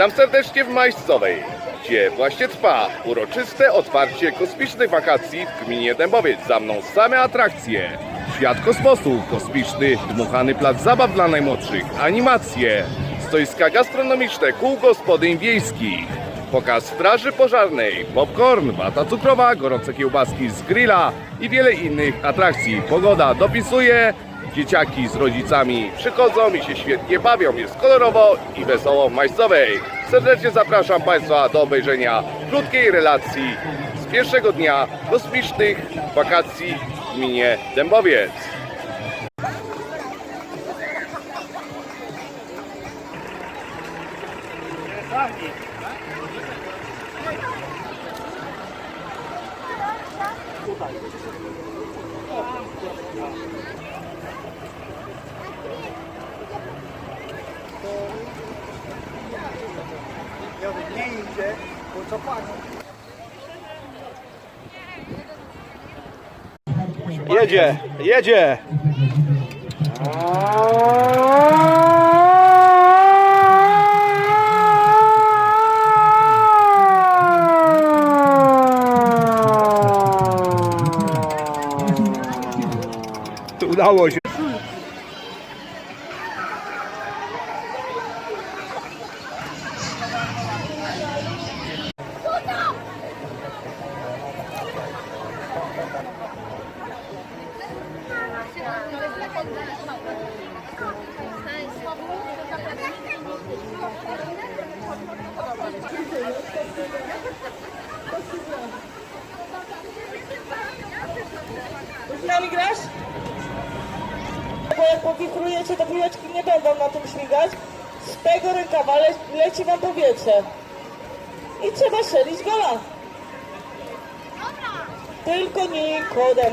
Witam serdecznie w Majscowej, gdzie właśnie trwa uroczyste otwarcie kosmicznych wakacji w gminie Dębowiec. Za mną same atrakcje. Świat kosmosu, kosmiczny, dmuchany plac zabaw dla najmłodszych, animacje, stoiska gastronomiczne, kół gospodyń wiejskich, pokaz straży pożarnej, popcorn, wata cukrowa, gorące kiełbaski z grilla i wiele innych atrakcji. Pogoda dopisuje, Dzieciaki z rodzicami przychodzą i się świetnie bawią. Jest kolorowo i wesoło w. Serdecznie zapraszam Państwa do obejrzenia krótkiej relacji z pierwszego dnia kosmicznych wakacji w gminie Dębowiec. Co panią? Jedzie, jedzie! Udało się. Grasz? Powichrujecie, to piłeczki nie będą na tym śmigać. Z tego rękawa le leci wam powietrze. I trzeba strzelić gola. Tylko nie kodem.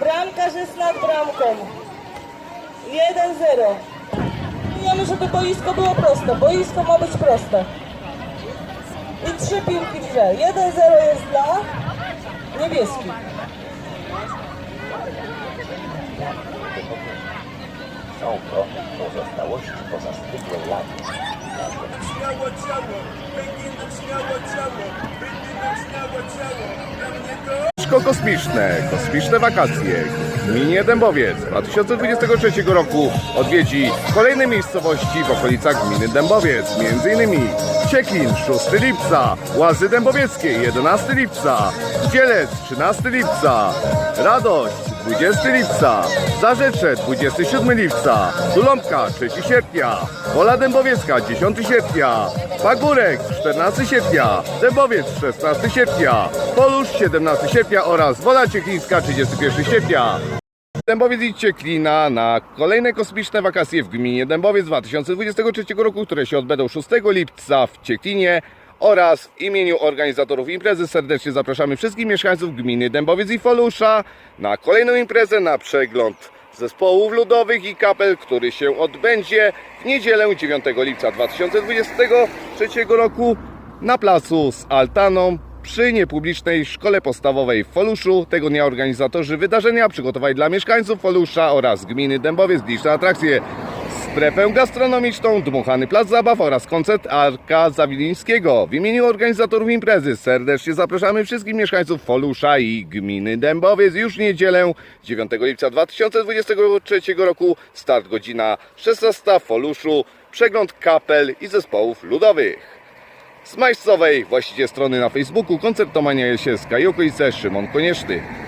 Bramkarz jest nad bramką. 1-0. Wiemy, żeby boisko było proste. Boisko ma być proste. I trzy piłki w grze. 1-0 jest dla niebieskich. Są to pozostałości pozastygłej laty. Śmiało ciało, będzie ciało, będzie śmiało ciało. Dla mnie to Szko kosmiczne, kosmiczne wakacje w gminie Dębowiec 2023 roku odwiedzi kolejne miejscowości w okolicach gminy Dębowiec, m.in. Ciekin 6 lipca, Łazy Dębowieckie 11 lipca, Dzielec 13 lipca, Radość 20 lipca, Zarzecze 27 lipca, Tuląbka 3 sierpnia, Wola Dębowiecka 10 sierpnia, Pagórek 14 sierpnia, Dębowiec 16 sierpnia, Polusz 17 sierpnia oraz Wola Ciechińska 31 sierpnia. Dębowiec i Cieklina na kolejne kosmiczne wakacje w gminie Dębowiec 2023 roku, które się odbędą 6 lipca w Cieklinie oraz w imieniu organizatorów imprezy serdecznie zapraszamy wszystkich mieszkańców gminy Dębowiec i Folusza na kolejną imprezę na przegląd zespołów ludowych i kapel, który się odbędzie w niedzielę 9 lipca 2023 roku na placu z Altaną przy niepublicznej szkole podstawowej w Foluszu. Tego dnia organizatorzy wydarzenia przygotowali dla mieszkańców Folusza oraz gminy Dębowiec liczne atrakcje. Strefę gastronomiczną, dmuchany plac zabaw oraz koncert Arka Zawilińskiego. W imieniu organizatorów imprezy serdecznie zapraszamy wszystkich mieszkańców Folusza i gminy Dębowiec już niedzielę 9 lipca 2023 roku. Start godzina 16 w Foluszu. Przegląd kapel i zespołów ludowych. Z Majscowej, właściciel strony na Facebooku, koncertomania Jesielska i okolice Szymon Konieczny.